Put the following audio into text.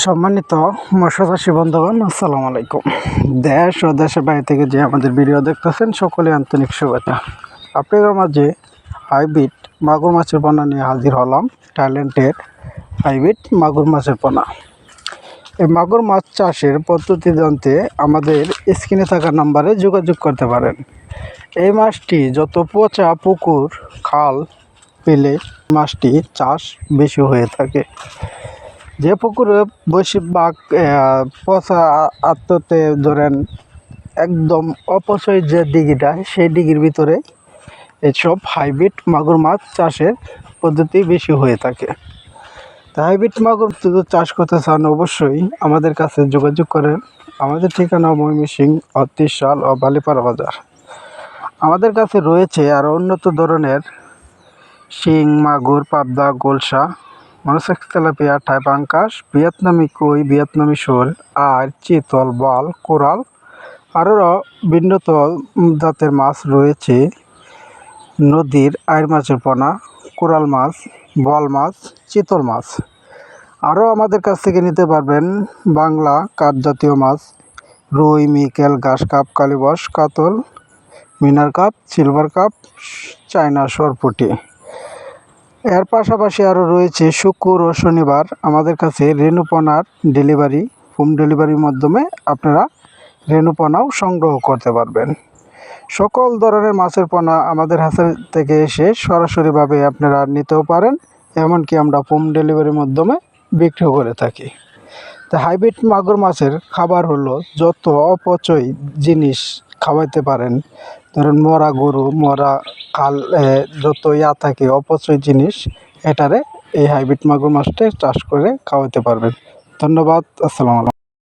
সম্মানিত মৎস্যচাষী বন্ধুগণ, আসসালামু আলাইকুম। দেশ ও দেশের বাইরে থেকে যে আমাদের ভিডিও দেখতেছেন, সকলে আন্তরিক শুভেচ্ছা। আপনাদের মাঝে হাইব্রিড মাগুর মাছের পোনা নিয়ে হাজির হলাম, ট্যালেন্টের হাইব্রিড মাগুর মাছের পোনা। এই মাগুর মাছ চাষের পদ্ধতি জানতে আমাদের স্ক্রিনে থাকা নাম্বারে যোগাযোগ করতে পারেন। এই মাছটি যত পচা পুকুর, খাল পেলে মাছটি চাষ বেশি হয়ে থাকে। যে পুকুরে বেশিরভাগ আহ, পচা আত্মতে ধরেন একদম অপচয় যে দিঘিটা সেই ডিগির ভিতরে এসব হাইব্রিড মাগুর মাছ চাষের পদ্ধতি বেশি হয়ে থাকে। তা হাইব্রিড মাগুর যদি চাষ করতে চান অবশ্যই আমাদের কাছে যোগাযোগ করেন। আমাদের ঠিকানা ময়মনসিং অত্রিশাল ও বালিপাড়া বাজার। আমাদের কাছে রয়েছে আরও উন্নত ধরনের শিং মাগুর পাবদা গোলসা মনোসেক্স তেলাপিয়া টাইপাঙ্কাস, ভিয়েতনামি কই, ভিয়েতনামি শোল আর চিতল, বল, কোরাল আরও ভিন্নতল জাতের মাছ রয়েছে। নদীর আইর মাছের পোনা, কোরাল মাছ, বল মাছ, চিতল মাছ। আরও আমাদের কাছ থেকে নিতে পারবেন বাংলা কাঠ জাতীয় মাছ, রুই, মিকেল, ঘাস কাপ, কালিবস, কাতল, মিনার কাপ, সিলভার কাপ, চায়না সরপুটি। এর পাশাপাশি আরও রয়েছে শুক্র ও শনিবার। আমাদের কাছে রেণুপনার ডেলিভারি, হোম ডেলিভারির মাধ্যমে আপনারা রেণুপনাও সংগ্রহ করতে পারবেন। সকল ধরনের মাছের পোনা আমাদের হাতের থেকে এসে সরাসরিভাবে আপনারা নিতেও পারেন, এমনকি আমরা হোম ডেলিভারির মাধ্যমে বিক্রিও করে থাকি। তা হাইব্রিড মাগুর মাছের খাবার হলো যত অপচয় জিনিস খাওয়াইতে পারেন ধরেন মরা গরু, মরা কাল যত ইয়া থাকে, অপচয় জিনিস, এটারে এই হাইব্রিড মাগুর মাছটা চাষ করে খাওয়াতে পারবেন। ধন্যবাদ, আসসালামু আলাইকুম।